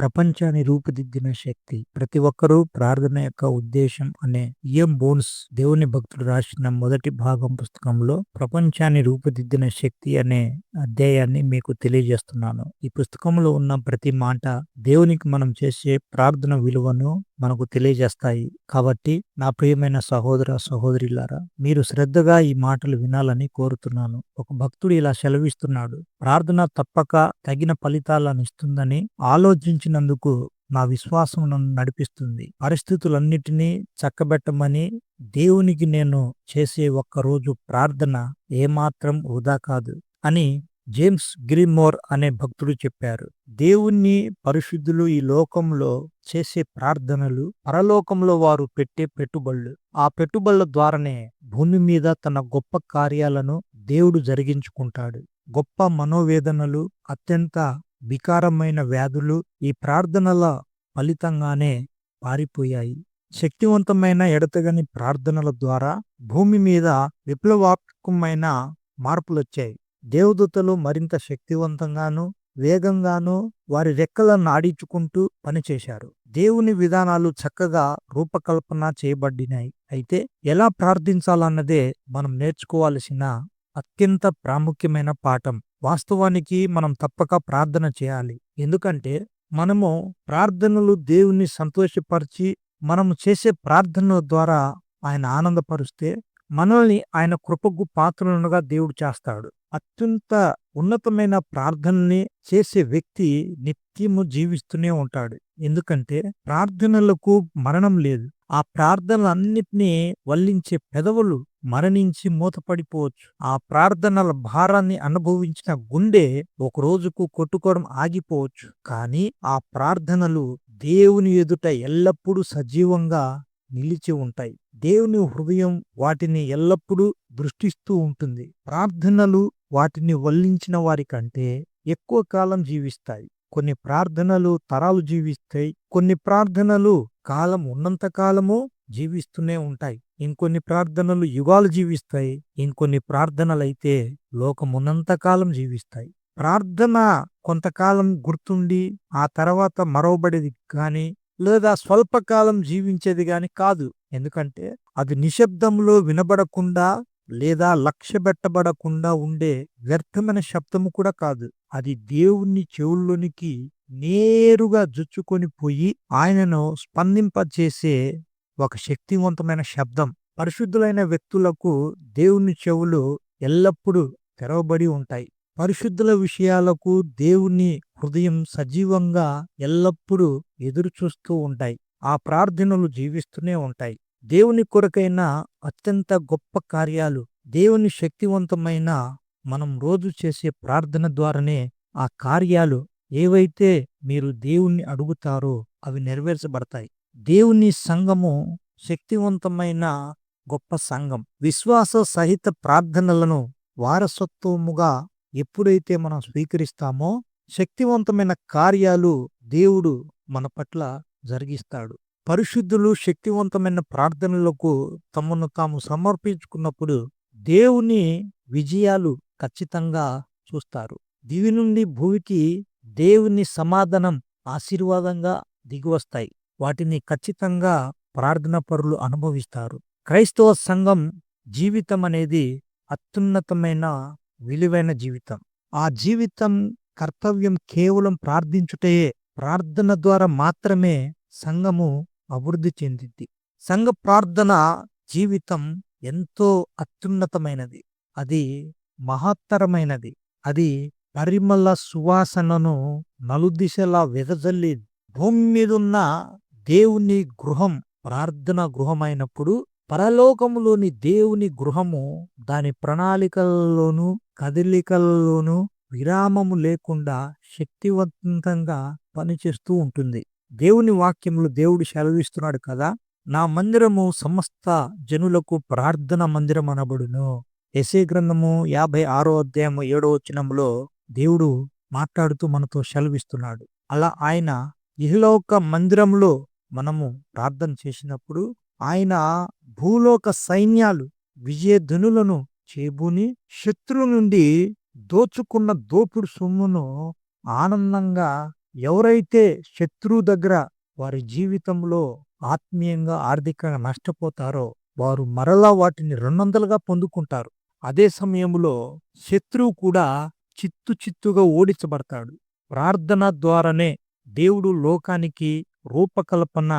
ప్రపంచాన్ని రూపుదిద్దిన శక్తి ప్రతి ఒక్కరూ ప్రార్థన యొక్క ఉద్దేశం అనే ఇయం బోన్స్ దేవుని భక్తుడు రాసిన మొదటి భాగం పుస్తకంలో ప్రపంచాన్ని రూపుదిద్దిన శక్తి అనే అధ్యాయాన్ని మీకు తెలియజేస్తున్నాను. ఈ పుస్తకంలో ఉన్న ప్రతి మాట దేవునికి మనం చేసే ప్రార్థన విలువను మనకు తెలియజేస్తాయి. కాబట్టి నా ప్రియమైన సహోదర సహోదరిలారా మీరు శ్రద్ధగా ఈ మాటలు వినాలని కోరుతున్నాను. ఒక భక్తుడు ఇలా సెలవిస్తున్నాడు ప్రార్థన తప్పక తగిన ఫలితాలను ఇస్తుందని ఆలోచించినందుకు నా విశ్వాసం నన్ను నడిపిస్తుంది. పరిస్థితులన్నిటినీ చక్కబెట్టమని దేవునికి నేను చేసే ఒక్క రోజు ప్రార్థన ఏమాత్రం వృధా కాదు అని జేమ్స్ గ్రిమోర్ అనే భక్తుడు చెప్పారు. దేవుణ్ణి పరిశుద్ధులు ఈ లోకంలో చేసే ప్రార్థనలు పరలోకంలో వారు పెట్టే పెట్టుబడులు ఆ పెట్టుబడుల ద్వారానే భూమి మీద తన గొప్ప కార్యాలను దేవుడు జరిగించుకుంటాడు. గొప్ప మనోవేదనలు అత్యంత వికారమైన వ్యాధులు ఈ ప్రార్థనల ఫలితంగానే పారిపోయాయి. శక్తివంతమైన ఎడతగని ప్రార్థనల ద్వారా భూమి మీద విప్లవాత్మకమైన మార్పులొచ్చాయి. దేవదూతలు మరింత శక్తివంతంగాను వేగంగాను వారి రెక్కలను ఆడించుకుంటూ పనిచేశారు. దేవుని విధానాలు చక్కగా రూపకల్పన చేయబడినాయి. అయితే ఎలా ప్రార్థించాలన్నదే మనం నేర్చుకోవాల్సిన అత్యంత ప్రాముఖ్యమైన పాఠం. వాస్తవానికి మనం తప్పక ప్రార్థన చేయాలి. ఎందుకంటే మనము ప్రార్థనలు దేవుణ్ణి సంతోషపరిచి మనము చేసే ప్రార్థనల ద్వారా ఆయన ఆనందపరుస్తే మనల్ని ఆయన కృపకు పాత్రలుగా దేవుడు చేస్తాడు. అత్యంత ఉన్నతమైన ప్రార్థనని చేసే వ్యక్తి నిత్యము జీవిస్తూనే ఉంటాడు. ఎందుకంటే ప్రార్థనలకు మరణం లేదు. ఆ ప్రార్థనలన్నిటినీ వల్లించే పెదవులు మరణించి మూతపడిపోవచ్చు. ఆ ప్రార్థనల భారాన్ని అనుభవించిన గుండె ఒక రోజుకు కొట్టుకోవడం ఆగిపోవచ్చు. కానీ ఆ ప్రార్థనలు దేవుని ఎదుట ఎల్లప్పుడూ సజీవంగా నిలిచి ఉంటాయి. దేవుని హృదయం వాటిని ఎల్లప్పుడూ దృష్టిస్తూ ఉంటుంది. ప్రార్థనలు వాటిని వల్లించిన వారి కంటే ఎక్కువ కాలం జీవిస్తాయి. కొన్ని ప్రార్థనలు తరాలు జీవిస్తాయి. కొన్ని ప్రార్థనలు కాలం ఉన్నంత కాలము జీవిస్తూనే ఉంటాయి. ఇంకొన్ని ప్రార్థనలు యుగాలు జీవిస్తాయి. ఇంకొన్ని ప్రార్థనలైతే అయితే లోకం కాలం జీవిస్తాయి. ప్రార్థన కొంతకాలం గుర్తుండి ఆ తర్వాత మరవబడేది కానీ లేదా స్వల్పకాలం జీవించేది గాని కాదు. ఎందుకంటే అది నిశ్శబ్దంలో వినబడకుండా లేదా లక్ష్యబెట్టబడకుండా ఉండే వ్యర్థమైన శబ్దము కూడా కాదు. అది దేవుణ్ణి చెవుల్లోనికి నేరుగా జుచ్చుకొని పోయి ఆయనను స్పందింపచేసే ఒక శక్తివంతమైన శబ్దం. పరిశుద్ధులైన వ్యక్తులకు దేవుని చెవులు ఎల్లప్పుడూ తెరవబడి ఉంటాయి. పరిశుద్ధుల విషయాలకు దేవుని హృదయం సజీవంగా ఎల్లప్పుడూ ఎదురు చూస్తూ ఉంటాయి. ఆ ప్రార్థనలు జీవిస్తూనే ఉంటాయి. దేవుని కొరకైన అత్యంత గొప్ప కార్యాలు దేవుని శక్తివంతమైన మనం రోజు చేసే ప్రార్థన ద్వారానే ఆ కార్యాలు ఏవైతే మీరు దేవుణ్ణి అడుగుతారో అవి నెరవేర్చబడతాయి. దేవుని సంఘము శక్తివంతమైన గొప్ప సంఘం. విశ్వాస సహిత ప్రార్థనలను వారసత్వముగా ఎప్పుడైతే మనం స్వీకరిస్తామో శక్తివంతమైన కార్యాలు దేవుడు మన పట్ల జరిగిస్తాడు. పరిశుద్ధులు శక్తివంతమైన ప్రార్థనలకు తమను తాము సమర్పించుకున్నప్పుడు దేవుని విజయాలు ఖచ్చితంగా చూస్తారు. దివి నుండి భూమికి దేవుని సమాధానం ఆశీర్వాదంగా దిగివస్తాయి. వాటిని ఖచ్చితంగా ప్రార్థన పరులు అనుభవిస్తారు. క్రైస్తవ సంఘం జీవితం అనేది అత్యున్నతమైన విలువైన జీవితం. ఆ జీవితం కర్తవ్యం కేవలం ప్రార్థించుటే ప్రార్థన ద్వారా మాత్రమే సంఘము అభివృద్ధి చెందింది సంఘ ప్రార్థన జీవితం ఎంతో అత్యున్నతమైనది. అది మహత్తరమైనది. అది పరిమళ సువాసనను నలుదిశలా వెదజల్లి భూమి మీదున్న దేవుని గృహం ప్రార్థన గృహమైనప్పుడు పరలోకములోని దేవుని గృహము దాని ప్రణాళికల్లోనూ కదలికల్లోనూ విరామము లేకుండా శక్తివంతంగా పనిచేస్తూ ఉంటుంది. దేవుని వాక్యములు దేవుడు సెలవిస్తున్నాడు కదా నా మందిరము సమస్త జనులకు ప్రార్థన మందిరం అనబడును. ఎసే గ్రంథము యాభై ఆరో అధ్యాయము ఏడో వచనంలో దేవుడు మాట్లాడుతూ మనతో సెలవిస్తున్నాడు. అలా ఆయన ఇహలోక మందిరంలో మనము ప్రార్థన చేసినప్పుడు ఆయన భూలోక సైన్యాలు విజయధనులను చేబూని శత్రువు నుండి దోచుకున్న దోపుడు సొమ్మును ఆనందంగా ఎవరైతే శత్రువు దగ్గర వారి జీవితంలో ఆత్మీయంగా ఆర్థికంగా నష్టపోతారో వారు మరలా వాటిని రెండొందలుగా పొందుకుంటారు. అదే సమయంలో శత్రువు కూడా చిత్తు చిత్తుగా ఓడించబడతాడు. ప్రార్థన ద్వారానే దేవుడు లోకానికి రూపకల్పన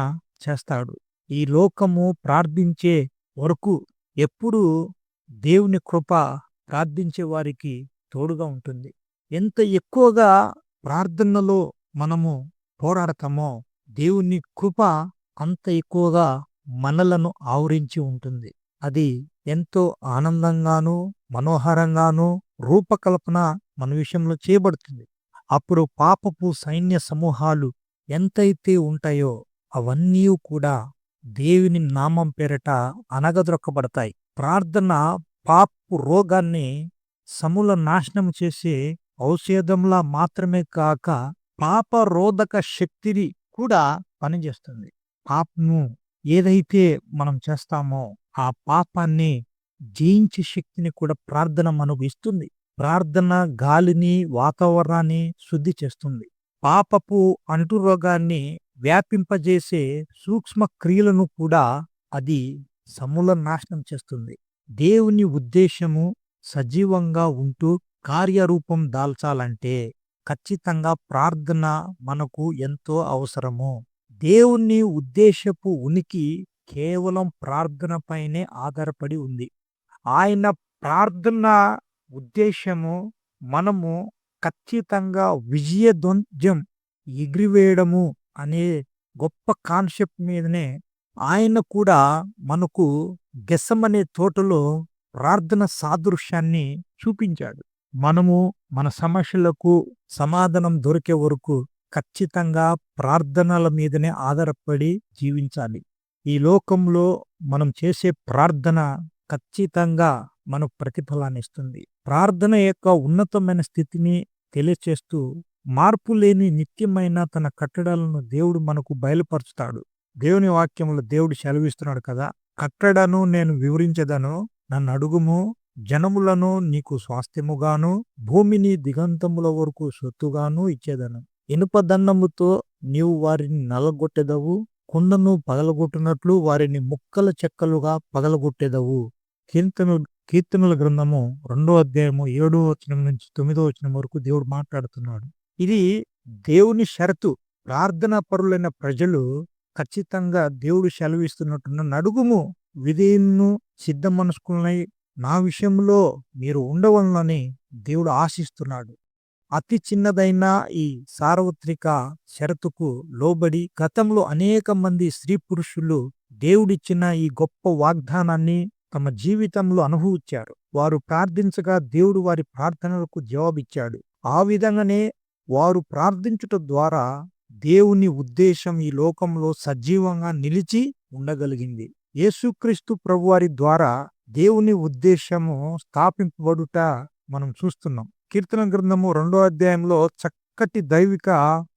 చేస్తాడు. ఈ లోకము ప్రార్థించే వరకు ఎప్పుడూ దేవుని కృప ప్రార్థించే వారికి తోడుగా ఉంటుంది. ఎంత ఎక్కువగా ప్రార్థనలో మనము పోరాడతామో దేవుని కృప అంత ఎక్కువగా మనలను ఆవరించి ఉంటుంది. అది ఎంతో ఆనందంగాను మనోహరంగాను రూపకల్పన మన విషయంలో చేయబడుతుంది. అప్పుడు పాపపు సైన్య సమూహాలు ఎంతైతే ఉంటాయో అవన్నీ కూడా దేవుని నామం పేరట అనగదొక్కబడతాయి ప్రార్థన పాపు రోగాన్ని సమూల నాశనం చేసే ఔషధంలా మాత్రమే కాక పాపరోధక శక్తిని కూడా పనిచేస్తుంది. పాపము ఏదైతే మనం చేస్తామో ఆ పాపాన్ని జయించే శక్తిని కూడా ప్రార్థన మనకు ఇస్తుంది. ప్రార్థన గాలిని వాతావరణాన్ని శుద్ధి చేస్తుంది. పాపపు అంటురోగాన్ని వ్యాపింపజేసే సూక్ష్మ క్రియలను కూడా అది సమూల నాశనం చేస్తుంది. దేవుని ఉద్దేశము సజీవంగా ఉంటూ కార్యరూపం దాల్చాలంటే ఖచ్చితంగా ప్రార్థన మనకు ఎంతో అవసరము. దేవుని ఉద్దేశపు ఉనికి కేవలం ప్రార్థనపైనే ఆధారపడి ఉంది. ఆయన ప్రార్థన ఉద్దేశము మనము ఖచ్చితంగా విజయధ్వంజం ఎగిరివేయడము అనే గొప్ప కాన్సెప్ట్ మీదనే ఆయన కూడా మనకు గెసమనే తోటలో ప్రార్థన సాదృశ్యాన్ని చూపించాడు. మనము మన సమస్యలకు సమాధానం దొరికే వరకు ఖచ్చితంగా ప్రార్థనల మీదనే ఆధారపడి జీవించాలి. ఈ లోకంలో మనం చేసే ప్రార్థన ఖచ్చితంగా మనకు ప్రతిఫలాన్ని ఇస్తుంది. ప్రార్థన యొక్క ఉన్నతమైన స్థితిని తెలియచేస్తూ మార్పు లేని నిత్యమైన తన కట్టడాలను దేవుడు మనకు బయలుపరుచుతాడు దేవుని వాక్యంలో దేవుడు సెలవిస్తున్నాడు కదా కట్టడను నేను వివరించదను నన్ను అడుగుము జనములను నీకు స్వాస్థ్యముగాను భూమిని దిగంతముల వరకు సొత్తుగాను ఇచ్చేదను. ఇనుప దండముతో నీవు వారిని నలగొట్టెదవు కుండను పగలగొట్టినట్లు వారిని ముక్కల చెక్కలుగా పగలగొట్టేదవు. కీర్తను కీర్తనల గ్రంథము రెండో అధ్యాయము ఏడో వచనం నుంచి తొమ్మిదో వచనం వరకు దేవుడు మాట్లాడుతున్నాడు. ఇది దేవుని షరతు. ప్రార్థనా పరులైన ప్రజలు ఖచ్చితంగా దేవుడు సెలవిస్తున్నట్టున్న నడుగుము విధేయును సిద్ధ మనస్కులనై నా విషయంలో మీరు ఉండవలనని దేవుడు ఆశిస్తున్నాడు. అతి చిన్నదైన ఈ సార్వత్రిక షరతుకు లోబడి గతంలో అనేక మంది స్త్రీ పురుషులు దేవుడిచ్చిన ఈ గొప్ప వాగ్దానాన్ని తమ జీవితంలో అనుభవించారు. వారు ప్రార్థించగా దేవుడు వారి ప్రార్థనలకు జవాబిచ్చాడు. ఆ విధంగానే వారు ప్రార్థించుట ద్వారా దేవుని ఉద్దేశం ఈ లోకంలో సజీవంగా నిలిచి ఉండగలిగింది. యేసుక్రీస్తు ప్రభువారి ద్వారా దేవుని ఉద్దేశము స్థాపింపబడుట మనం చూస్తున్నాం. కీర్తన గ్రంథము రెండో అధ్యాయంలో చక్కటి దైవిక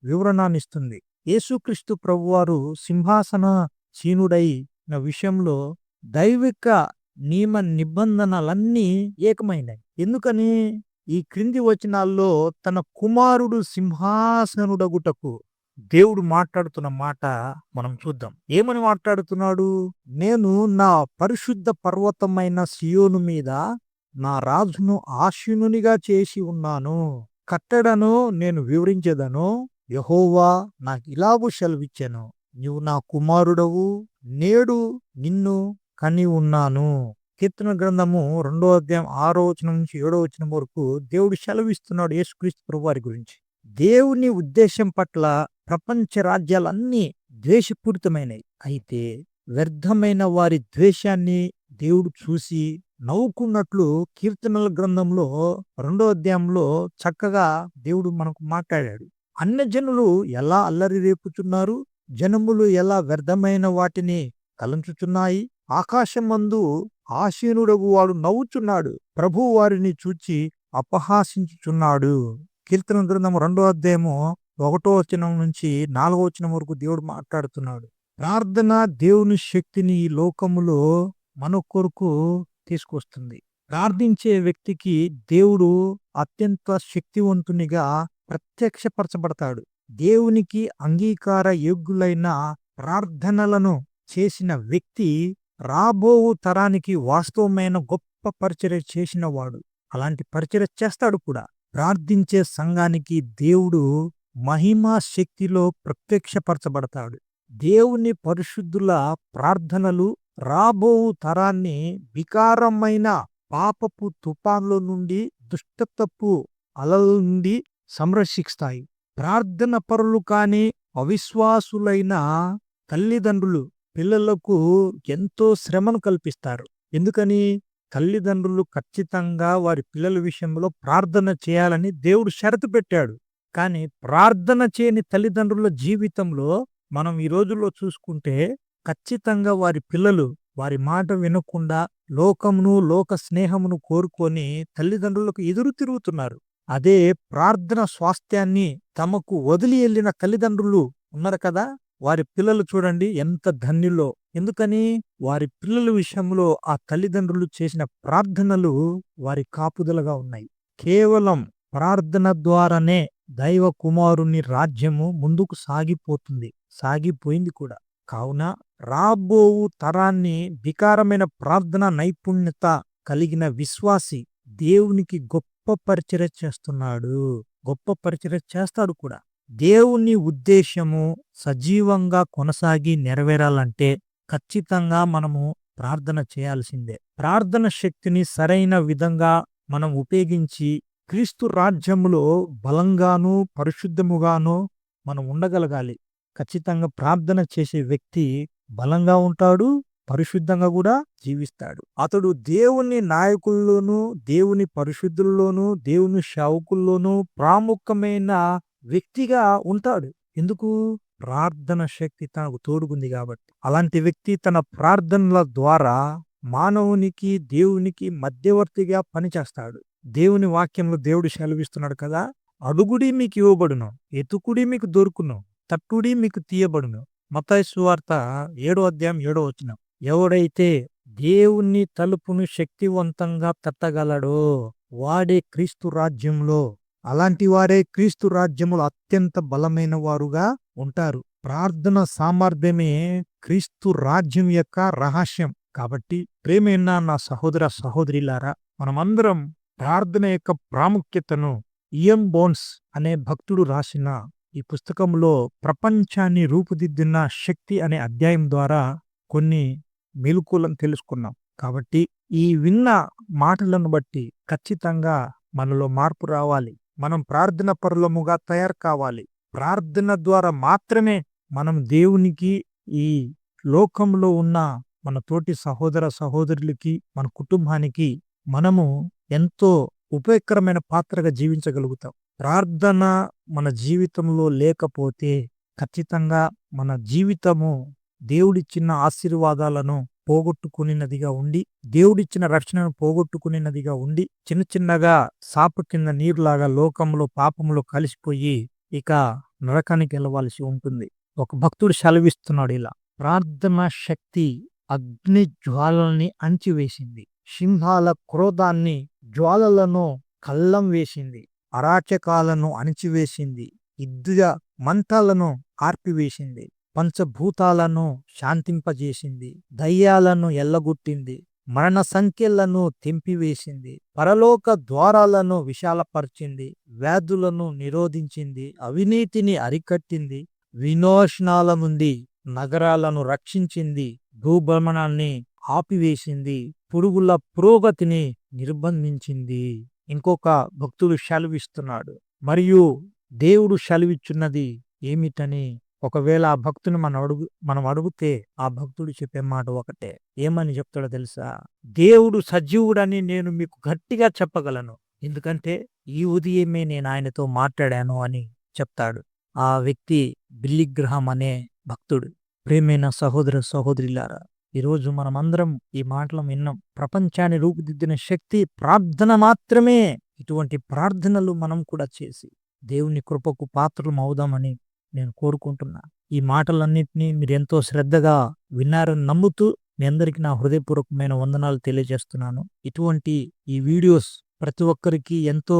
వివరణాన్ని ఇస్తుంది యేసుక్రీస్తు ప్రభువారు సింహాసన సీనుడైన విషయంలో దైవిక నియమ నిబంధనలన్నీ ఏకమైనాయి. ఎందుకని? ఈ క్రింది వచనాల్లో తన కుమారుడు సింహాసనుడగుటకు దేవుడు మాట్లాడుతున్న మాట మనం చూద్దాం. ఏమని మాట్లాడుతున్నాడు? నేను నా పరిశుద్ధ పర్వతమైన సియోను మీద నా రాజును ఆశీనునిగా చేసి ఉన్నాను. కట్టడను నేను వివరించేదను. యహోవా నాకు ఇలాగూ సెలవిచ్చాను. నీవు నా కుమారుడవు. నేడు నిన్ను కని ఉన్నాను. కీర్తన గ్రంథము రెండో అధ్యాయం ఆరో వచనం నుంచి ఏడో వచనం వరకు దేవుడు సెలవిస్తున్నాడు యేసుక్రీస్తు ప్రభు వారి గురించి. దేవుని ఉద్దేశం పట్ల ప్రపంచ రాజ్యాలన్నీ ద్వేషపూరితమైనవి అయితే వ్యర్థమైన వారి ద్వేషాన్ని దేవుడు చూసి నవ్వుకున్నట్లు కీర్తనల గ్రంథంలో రెండో అధ్యాయంలో చక్కగా దేవుడు మనకు మాట్లాడాడు. అన్య జనులు ఎలా అల్లరి రేపుచున్నారు జనములు ఎలా వ్యర్థమైన వాటిని తలంచుచున్నాయి ఆకాశమందు ఆశీనుడగు వాడు నవ్వుచున్నాడు. ప్రభు వారిని చూచి అపహాసించుచున్నాడు. కీర్తన గ్రంథం రెండో అధ్యాయము ఒకటో వచనం నుంచి నాలుగో వచనం వరకు దేవుడు మాట్లాడుతున్నాడు. ప్రార్థన దేవుని శక్తిని ఈ లోకములో మన కొరకు తీసుకొస్తుంది. ప్రార్థించే వ్యక్తికి దేవుడు అత్యంత శక్తివంతునిగా ప్రత్యక్షపరచబడతాడు. దేవునికి అంగీకార యోగ్యులైన ప్రార్థనలను చేసిన వ్యక్తి రాబోవు తరానికి వాస్తవమైన గొప్ప పరిచర్య చేసినవాడు. అలాంటి పరిచర్య చేస్తాడు కూడా. ప్రార్థించే సంఘానికి దేవుడు మహిమా శక్తిలో ప్రత్యక్షపరచబడతాడు. దేవుని పరిశుద్ధుల ప్రార్థనలు రాబోవు తరాన్ని వికారమైన పాపపు తుఫాన్ల నుండి దుష్టతప్పు అలల నుండి సంరక్షిస్తాయి. ప్రార్థన పరులు కాని అవిశ్వాసులైన తల్లిదండ్రులు పిల్లలకు ఎంతో శ్రమను కల్పిస్తారు. ఎందుకని? తల్లిదండ్రులు ఖచ్చితంగా వారి పిల్లల విషయంలో ప్రార్థన చేయాలని దేవుడు షరతు పెట్టాడు. కానీ ప్రార్థన చేయని తల్లిదండ్రుల జీవితంలో మనం ఈ రోజుల్లో చూసుకుంటే ఖచ్చితంగా వారి పిల్లలు వారి మాట వినకుండా లోకమును లోక స్నేహమును కోరుకొని తల్లిదండ్రులకు ఎదురు తిరుగుతున్నారు. అదే ప్రార్థన స్వాస్థ్యాన్ని తమకు వదిలి వెళ్ళిన తల్లిదండ్రులు ఉన్నారు కదా? వారి పిల్లలు చూడండి ఎంత ధన్యులో ఎందుకని? వారి పిల్లల విషయంలో ఆ తల్లిదండ్రులు చేసిన ప్రార్థనలు వారి కాపుదలగా ఉన్నాయి. కేవలం ప్రార్థన ద్వారానే దైవ కుమారుని రాజ్యము ముందుకు సాగిపోతుంది. సాగిపోయింది కూడా. కావున రాబోవు తరాన్ని వికారమైన ప్రార్థన నైపుణ్యత కలిగిన విశ్వాసి దేవునికి గొప్ప పరిచర్య చేస్తున్నాడు. గొప్ప పరిచర్య చేస్తాడు కూడా. దేవుని ఉద్దేశము సజీవంగా కొనసాగి నెరవేరాలంటే ఖచ్చితంగా మనము ప్రార్థన చేయాల్సిందే. ప్రార్థన శక్తిని సరైన విధంగా మనం ఉపయోగించి క్రీస్తు రాజ్యములో బలంగాను పరిశుద్ధముగాను మనం ఉండగలగాలి. ఖచ్చితంగా ప్రార్థన చేసే వ్యక్తి బలంగా ఉంటాడు పరిశుద్ధంగా కూడా జీవిస్తాడు. అతడు దేవుని నాయకుల్లోనూ దేవుని పరిశుద్ధుల్లోనూ దేవుని శావుకుల్లోనూ ప్రాముఖ్యమైన వ్యక్తిగా ఉంటాడు. ఎందుకు? ప్రార్థన శక్తి తనకు తోడుకుంది కాబట్టి. అలాంటి వ్యక్తి తన ప్రార్థనల ద్వారా మానవునికి దేవునికి మధ్యవర్తిగా పనిచేస్తాడు. దేవుని వాక్యంలో దేవుడు సెలవిస్తున్నాడు కదా అడుగుడి మీకు ఇవ్వబడును ఎతుకుడి మీకు దొరుకును తట్టుడి మీకు తీయబడును. మతాయి ఏడో అధ్యాయం ఏడో వచ్చిన ఎవడైతే దేవుని తలుపును శక్తివంతంగా తట్టగలడో వాడే క్రీస్తు రాజ్యంలో అలాంటి వారే క్రీస్తు రాజ్యములో అత్యంత బలమైన వారుగా ఉంటారు. ప్రార్థన సామర్థ్యమే క్రీస్తు రాజ్యం యొక్క రహస్యం. కాబట్టి ప్రేమేనా నా సహోదర సహోదరిలారా మనమందరం ప్రార్థన యొక్క ప్రాముఖ్యతను ఇయం బోన్స్ అనే భక్తుడు రాసిన ఈ పుస్తకంలో ప్రపంచాన్ని రూపుదిద్దిన శక్తి అనే అధ్యాయం ద్వారా కొన్ని మెలుకులను తెలుసుకున్నాం. కాబట్టి ఈ విన్న మాటలను బట్టి ఖచ్చితంగా మనలో మార్పు రావాలి. మనం ప్రార్థన పరులముగా తయారు కావాలి. ప్రార్థన ద్వారా మాత్రమే మనం దేవునికి ఈ లోకంలో ఉన్న మన తోటి సహోదర సహోదరులకి మన కుటుంబానికి మనము ఎంతో ఉపయోగకరమైన పాత్రగా జీవించగలుగుతాం. ప్రార్థన మన జీవితంలో లేకపోతే ఖచ్చితంగా మన జీవితము దేవుడిచ్చిన ఆశీర్వాదాలను పోగొట్టుకునినదిగా ఉండి దేవుడిచ్చిన రక్షణను పోగొట్టుకునినదిగా ఉండి చిన్న చిన్నగా సాపు కింద నీరులాగా లోకంలో పాపంలో కలిసిపోయి ఇక నరకానికి వెళ్ళవలసి ఉంటుంది. ఒక భక్తుడు సెలవిస్తున్నాడు ఇలా. ప్రార్థన శక్తి అగ్ని జ్వాలల్ని అంచివేసింది. సింహాల క్రోధాన్ని జ్వాలలను కల్లం వేసింది. అరాచకాలను అణిచివేసింది. ఇద్దుయ మంతాలను ఆర్పివేసింది. పంచభూతాలను శాంతింపజేసింది దయ్యాలను ఎల్లగొట్టింది మరణ సంఖ్యలను తెంపివేసింది పరలోక ద్వారాలను విశాలపరిచింది వ్యాధులను నిరోధించింది అవినీతిని అరికట్టింది వినోషణాల నుండి నగరాలను రక్షించింది భూభ్రమణాన్ని ఆపివేసింది పురుగుల పురోగతిని నిర్బంధించింది. ఇంకొక భక్తుడు సెలవిస్తున్నాడు మరియు దేవుడు సెలవిచ్చున్నది ఏమిటని ఒకవేళ ఆ భక్తుని మనం అడుగు మనం అడిగితే ఆ భక్తుడు చెప్పే మాట ఒకటే. ఏమని చెప్తాడో తెలుసా? దేవుడు సజీవుడని నేను మీకు గట్టిగా చెప్పగలను. ఎందుకంటే ఈ ఉదయమే నేను ఆయనతో మాట్లాడాను అని చెప్తాడు ఆ వ్యక్తి బిల్లిగ్రహం అనే భక్తుడు. ప్రేమైన సహోదర సహోదరులారా ఈరోజు మనమందరం ఈ మాటలు విన్నాం. ప్రపంచాన్ని రూపుదిద్దిన శక్తి ప్రార్థన మాత్రమే ఇటువంటి ప్రార్థనలు మనం కూడా చేసి దేవుని కృపకు పాత్రలు అవుదామని నేను కోరుకుంటున్నా. ఈ మాటలన్నింటినీ మీరు ఎంతో శ్రద్ధగా విన్నారని నమ్ముతూ మీ అందరికీ నా హృదయపూర్వకమైన వందనాలు తెలియజేస్తున్నాను. ఇటువంటి ఈ వీడియోస్ ప్రతి ఒక్కరికి ఎంతో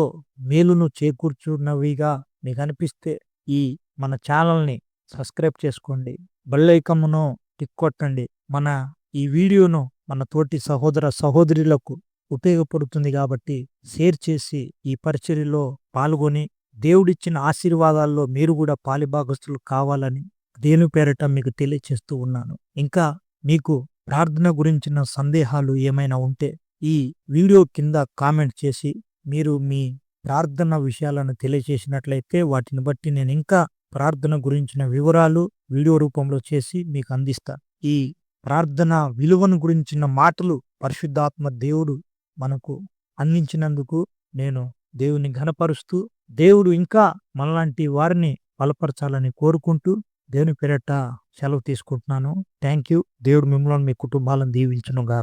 మేలును చేకూర్చున్నవిగా మీకు అనిపిస్తే ఈ మన ఛానల్ని సబ్స్క్రైబ్ చేసుకోండి. బెల్ ఐకమ్ను టిక్ కొట్టండి. మన ఈ వీడియోను మన తోటి సహోదర సహోదరులకు ఉపయోగపడుతుంది కాబట్టి షేర్ చేసి ఈ పరిచర్యలో పాల్గొని దేవుడిచ్చిన ఆశీర్వాదాల్లో మీరు కూడా పాలిభాగస్తులు కావాలని దేని పేరట మీకు తెలియచేస్తూ ఉన్నాను. ఇంకా మీకు ప్రార్థన గురించిన సందేహాలు ఏమైనా ఉంటే ఈ వీడియో కింద కామెంట్ చేసి మీరు మీ ప్రార్థన విషయాలను తెలియచేసినట్లయితే వాటిని బట్టి నేను ఇంకా ప్రార్థన గురించిన వివరాలు వీడియో రూపంలో చేసి మీకు అందిస్తా. ఈ ప్రార్థన విలువను గురించిన మాటలు పరిశుద్ధాత్మ దేవుడు మనకు అందించినందుకు నేను దేవుని ఘనపరుస్తూ దేవుడు ఇంకా మనలాంటి వారిని బలపరచాలని కోరుకుంటూ దేవుని పేరట సెలవు తీసుకుంటున్నాను. థ్యాంక్ యూ దేవుడు మిమ్మల్ని మీ కుటుంబాలను దీవించునుగా